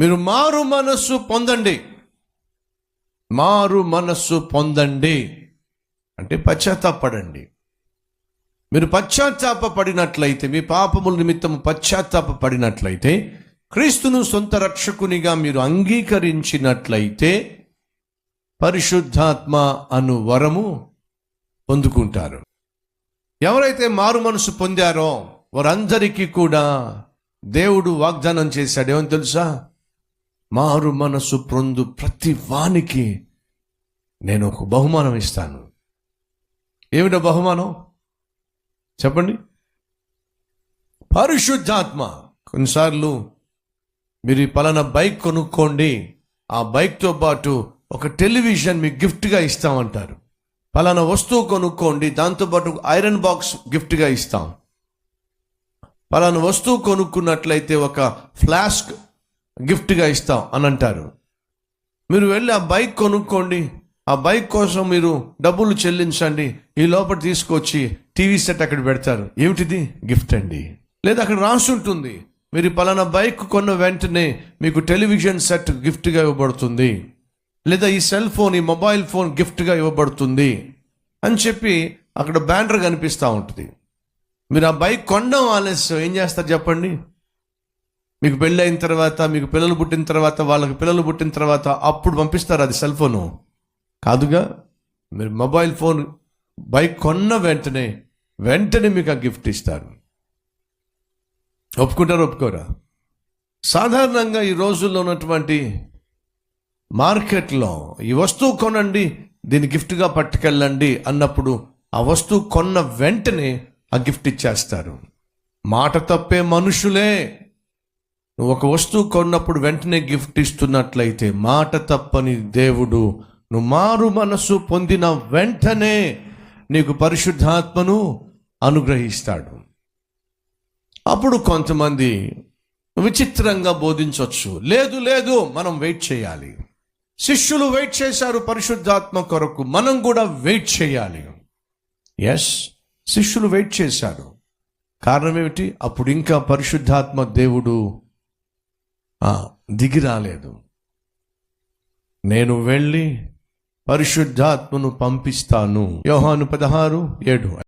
మీరు మారు మనస్సు పొందండి. మారు మనస్సు పొందండి. అంటే పశ్చాత్తాపడండి మీరు పశ్చాత్తాప పడినట్లయితే మీ పాపముల నిమిత్తం పశ్చాత్తాప పడినట్లయితే క్రీస్తును సొంత రక్షకునిగా మీరు అంగీకరించినట్లయితే పరిశుద్ధాత్మ అను వరము పొందుకుంటారు. ఎవరైతే మారు మనసు పొందారో వారందరికీ కూడా దేవుడు వాగ్దానం చేశాడు. ఏమని తెలుసా? మారు మనసు పొందు ప్రతి వానికి నేను ఒక బహుమానం ఇస్తాను. ఏమిటో బహుమానం? చెప్పండి. పరిశుద్ధాత్మ. కొన్నిసార్లు మీరు పలానా బైక్ కొనుక్కోండి ఆ బైక్తో పాటు ఒక టెలివిజన్ మీకు గిఫ్ట్గా ఇస్తామంటారు. పలానా వస్తువు కొనుక్కోండి దాంతోపాటు ఐరన్ బాక్స్ గిఫ్ట్గా ఇస్తాం. పలానా వస్తువు కొనుక్కున్నట్లయితే ఒక ఫ్లాస్క్ గిఫ్ట్గా ఇస్తాం అని అంటారు. మీరు వెళ్ళి ఆ బైక్ కొనుక్కోండి. ఆ బైక్ కోసం మీరు డబ్బులు చెల్లించండి. ఈ లోపల తీసుకొచ్చి టీవీ సెట్ అక్కడ పెడతారు. ఏమిటిది? గిఫ్ట్ అండి. లేదా అక్కడ రాసి ఉంటుంది. మీరు పలానా బైక్ కొన్న వెంటనే మీకు టెలివిజన్ సెట్ గిఫ్ట్గా ఇవ్వబడుతుంది. లేదా ఈ సెల్ ఫోన్ ఈ మొబైల్ ఫోన్ గిఫ్ట్గా ఇవ్వబడుతుంది అని చెప్పి అక్కడ బ్యానర్ కనిపిస్తూ ఉంటుంది. మీరు ఆ బైక్ కొనడం ఆలస్యం. ఏం చేస్తారు చెప్పండి? మీకు పెళ్ళి అయిన తర్వాత మీకు పిల్లలు పుట్టిన తర్వాత వాళ్ళకి పిల్లలు పుట్టిన తర్వాత అప్పుడు పంపిస్తారు అది సెల్ ఫోను. కాదుగా? మీరు మొబైల్ ఫోన్ బైక్ కొన్న వెంటనే వెంటనే మీకు ఆ గిఫ్ట్ ఇస్తారు. ఒప్పుకుంటారు ఒప్పుకోరా? సాధారణంగా ఈ రోజుల్లో ఉన్నటువంటి మార్కెట్లో ఈ వస్తువు కొనండి దీన్ని గిఫ్ట్గా పట్టుకెళ్ళండి అన్నప్పుడు ఆ వస్తువు కొన్న వెంటనే ఆ గిఫ్ట్ ఇచ్చేస్తారు. మాట తప్పే మనుషులే. నువ్వు ఒక వస్తువు కొన్నప్పుడు వెంటనే గిఫ్ట్ ఇస్తున్నట్లయితే మాట తప్పని దేవుడు. నువ్వు మారు మనసు పొందిన వెంటనే నీకు పరిశుద్ధాత్మను అనుగ్రహిస్తాడు. అప్పుడు కొంతమంది విచిత్రంగా బోధించవచ్చు. లేదు లేదు మనం వెయిట్ చేయాలి. శిష్యులు వెయిట్ చేశారు పరిశుద్ధాత్మ కొరకు. మనం కూడా వెయిట్ చేయాలి. ఎస్ శిష్యులు వెయిట్ చేశారు. కారణం ఏమిటి? అప్పుడు ఇంకా పరిశుద్ధాత్మ దేవుడు దిగి రాలేదు. నేను వెళ్ళి పరిశుద్ధాత్మను పంపిస్తాను. యోహాను పదహారు ఏడు.